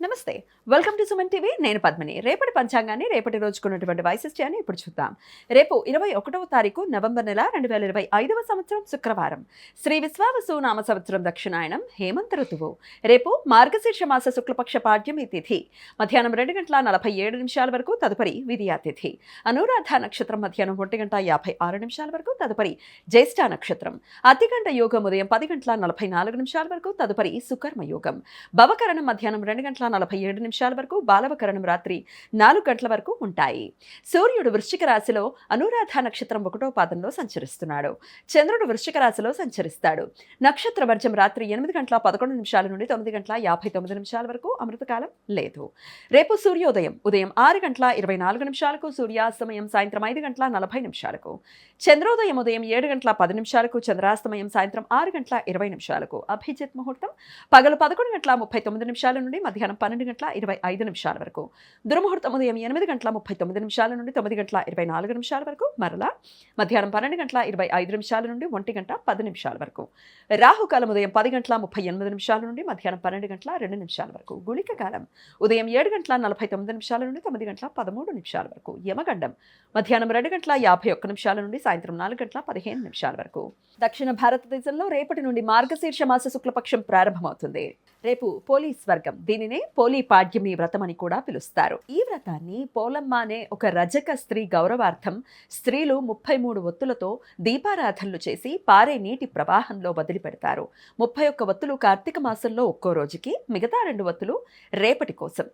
నమస్తే. Welcome to Suman TV. నేను పద్మని. రేపటి పంచాంగాన్ని రేపటి రోజుకున్నటువంటి వైశిష్ట్యాన్ని ఇప్పుడు చూద్దాం. రేపు ఇరవై ఒకటవ తారీఖు నవంబర్ నెల రెండు వేల ఇరవై ఐదవ సంవత్సరం శుక్రవారం. శ్రీ విశ్వావసు నామ సంవత్సరం దక్షిణాయనం హేమంత ఋతువు. రేపు మార్గశీర్ష మాస శుక్లపక్ష పాడ్యమి తిథి. మధ్యాహ్నం రెండు గంటల నలభై ఏడు నిమిషాల వరకు తదుపరి విధియా తిథి. అనురాధ నక్షత్రం మధ్యాహ్నం ఒంటి గంట యాభై ఆరు నిమిషాల వరకు తదుపరి జ్యేష్ఠ నక్షత్రం. అతిగంట యోగం ఉదయం పది గంటల నలభై నాలుగు నిమిషాల వరకు తదుపరి సుకర్మ యోగం. భవకరణం మధ్యాహ్నం రెండు గంటల నలభై ఏడు నిమిషాల వరకు బాలవకరణం రాత్రి నాలుగు గంటల వరకు ఉంటాయి. సూర్యుడు వృశ్చిక రాశిలో అనురాధ నక్షత్రం ఒకటో పాదంలో సంచరిస్తున్నాడు. చంద్రుడు వృశ్చిక రాశిలో సంచరిస్తాడు. నక్షత్ర వర్జం రాత్రి ఎనిమిది గంటల పదకొండు నిమిషాల నుండి తొమ్మిది గంటల యాభై తొమ్మిది నిమిషాల వరకు అమృతకాలం లేదు. రేపు సూర్యోదయం ఉదయం ఆరు గంటల ఇరవై నాలుగు నిమిషాలకు సూర్యాస్తమయం సాయంత్రం ఐదు గంటల నలభై నిమిషాలకు. చంద్రోదయం ఉదయం ఏడు గంటల పది నిమిషాలకు చంద్రాస్తమయం సాయంత్రం ఆరు గంటల ఇరవై నిమిషాలకు. అభిజిత్ ముహూర్తం పగలు పదకొండు గంటల ముప్పై తొమ్మిది నిమిషాల నుండి మధ్యాహ్నం పన్నెండు గంటల ఇరవై ఐదు నిమిషాల వరకు. దుర్ముహూర్తం ఉదయం ఎనిమిది గంటల ముప్పై తొమ్మిది నిమిషాల నుండి తొమ్మిది గంటల ఇరవై నాలుగు నిమిషాల వరకు. మరలా మధ్యాహ్నం పన్నెండు గంటల ఇరవై ఐదు నిమిషాల నుండి ఒంటి గంట పది నిమిషాల వరకు. రాహుకాలం ఉదయం పది గంటల ముప్పై ఎనిమిది నిమిషాల నుండి మధ్యాహ్నం పన్నెండు గంటల రెండు నిమిషాల వరకు. గుళిక కాలం ఉదయం ఏడు గంటల నలభై తొమ్మిది నిమిషాల నుండి తొమ్మిది గంటల పదమూడు నిమిషాల వరకు. యమగండం మధ్యాహ్నం రెండు గంటల యాభై ఒక్క నిమిషాల నుండి సాయంత్రం నాలుగు గంటల పదిహేను నిమిషాల వరకు. దక్షిణ భారతదేశంలో రేపటి నుండి మార్గశీర్ష మాస శుక్లపక్షం ప్రారంభమవుతుంది. రేపు పోలీ స్వర్గం. దీనినే పోలీ పాడ్యమి వ్రతం అని కూడా పిలుస్తారు. ఈ వ్రతాన్ని పోలమ్మ అనే ఒక రజక స్త్రీ గౌరవార్థం స్త్రీలు ముప్పై మూడు ఒత్తులతో దీపారాధనలు చేసి పారే నీటి ప్రవాహంలో వదిలిపెడతారు. ముప్పై ఒక్క ఒత్తులు కార్తీక మాసంలో ఒక్కో రోజుకి మిగతా రెండు ఒత్తులు రేపటి కోసం.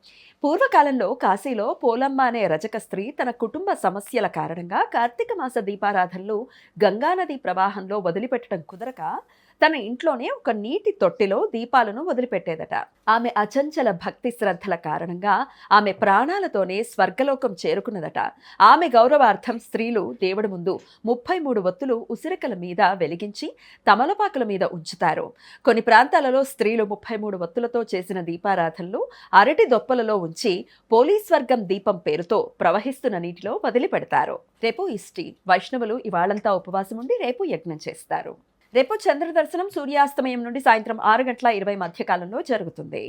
పూర్వకాలంలో కాశీలో పోలమ్మ అనే రజక స్త్రీ తన కుటుంబ సమస్యల కారణంగా కార్తీక మాస దీపారాధనలు గంగానది ప్రవాహంలో వదిలిపెట్టడం కుదరక తన ఇంట్లోనే ఒక నీటి తొట్టిలో దీపాలను వదిలిపెట్టేదట. ఆమె అచంచల భక్తి శ్రద్ధల కారణంగా ఆమె ప్రాణాలతోనే స్వర్గలోకం చేరుకున్నదట. ఆమె గౌరవార్థం స్త్రీలు దేవుడి ముందు ముప్పై మూడు ఒత్తులు ఉసిరికల మీద వెలిగించి తమలపాకుల మీద ఉంచుతారు. కొన్ని ప్రాంతాలలో స్త్రీలు ముప్పై మూడు ఒత్తులతో చేసిన దీపారాధనలు అరటి దొప్పలలో ఉంచి పోలీస్ వర్గం దీపం పేరుతో ప్రవహిస్తున్న నీటిలో వదిలిపెడతారు. రేపు ఇష్టి వైష్ణవులు ఇవాళంతా ఉపవాసం ఉండి రేపు యజ్ఞం చేస్తారు. రేపు చంద్ర దర్శనం సూర్యాస్తమయం నుండి సాయంత్రం ఆరు గంటల ఇరవై మధ్యకాలంలో జరుగుతుంది.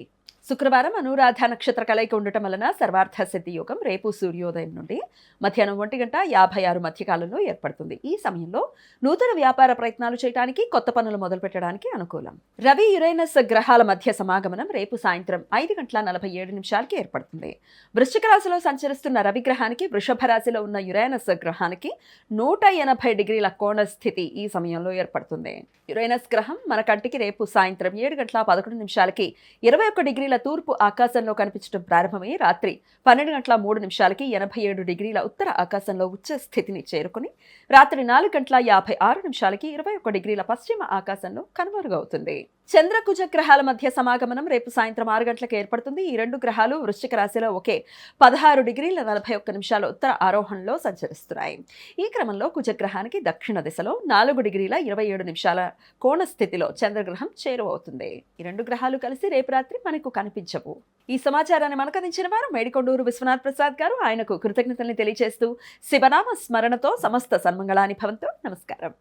శుక్రవారం అనురాధ నక్షత్ర కలయిక ఉండటం వలన సర్వార్థ సిద్ధి యోగం రేపు సూర్యోదయం నుండి మధ్యాహ్నం ఒంటి గంట యాభై ఆరు మధ్యకాలంలో ఏర్పడుతుంది. ఈ సమయంలో నూతన వ్యాపార ప్రయత్నాలు చేయడానికి కొత్త పనులు మొదలు పెట్టడానికి అనుకూలం. రవి యురైనస్ గ్రహాల మధ్య సమాగమనం రేపు సాయంత్రం ఐదు గంటల నలభై ఏడు నిమిషాలకి ఏర్పడుతుంది. వృశ్చిక రాశిలో సంచరిస్తున్న రవి గ్రహానికి వృషభ రాశిలో ఉన్న యురైనస్ గ్రహానికి నూట ఎనభై డిగ్రీల కోణ స్థితి ఈ సమయంలో ఏర్పడుతుంది. యురైనస్ గ్రహం మన కంటికి రేపు సాయంత్రం ఏడు గంటల పదకొండు నిమిషాలకి ఇరవై ఒక్క డిగ్రీల తూర్పు ఆకాశంలో కనిపించడం ప్రారంభమై రాత్రి పన్నెండు గంటల మూడు నిమిషాలకి ఎనభై ఏడు డిగ్రీల ఉత్తర ఆకాశంలో ఉచ్చ స్థితిని చేరుకుని రాత్రి నాలుగు గంటల యాభై ఆరు నిమిషాలకి ఇరవై ఒక్క డిగ్రీల పశ్చిమ ఆకాశంలో కనుమరుగవుతుంది. చంద్రకుజ గ్రహాల మధ్య సమాగమనం రేపు సాయంత్రం ఆరు గంటలకు ఏర్పడుతుంది. ఈ రెండు గ్రహాలు వృశ్చిక రాశిలో ఒకే పదహారు డిగ్రీల నలభై ఒక్క నిమిషాల ఉత్తర ఆరోహణలో సంచరిస్తున్నాయి. ఈ క్రమంలో కుజగ్రహానికి దక్షిణ దిశలో నాలుగు డిగ్రీల ఇరవై ఏడు నిమిషాల కోణ స్థితిలో చంద్రగ్రహం చేరువవుతుంది. ఈ రెండు గ్రహాలు కలిసి రేపు రాత్రి మనకు కనిపించవు. ఈ సమాచారాన్ని మనకు అందించిన వారు మేడికొండూరు విశ్వనాథ్ ప్రసాద్ గారు. ఆయనకు కృతజ్ఞతల్ని తెలియజేస్తూ శివనామ స్మరణతో సమస్త సన్మంగళాని భవంతో. నమస్కారం.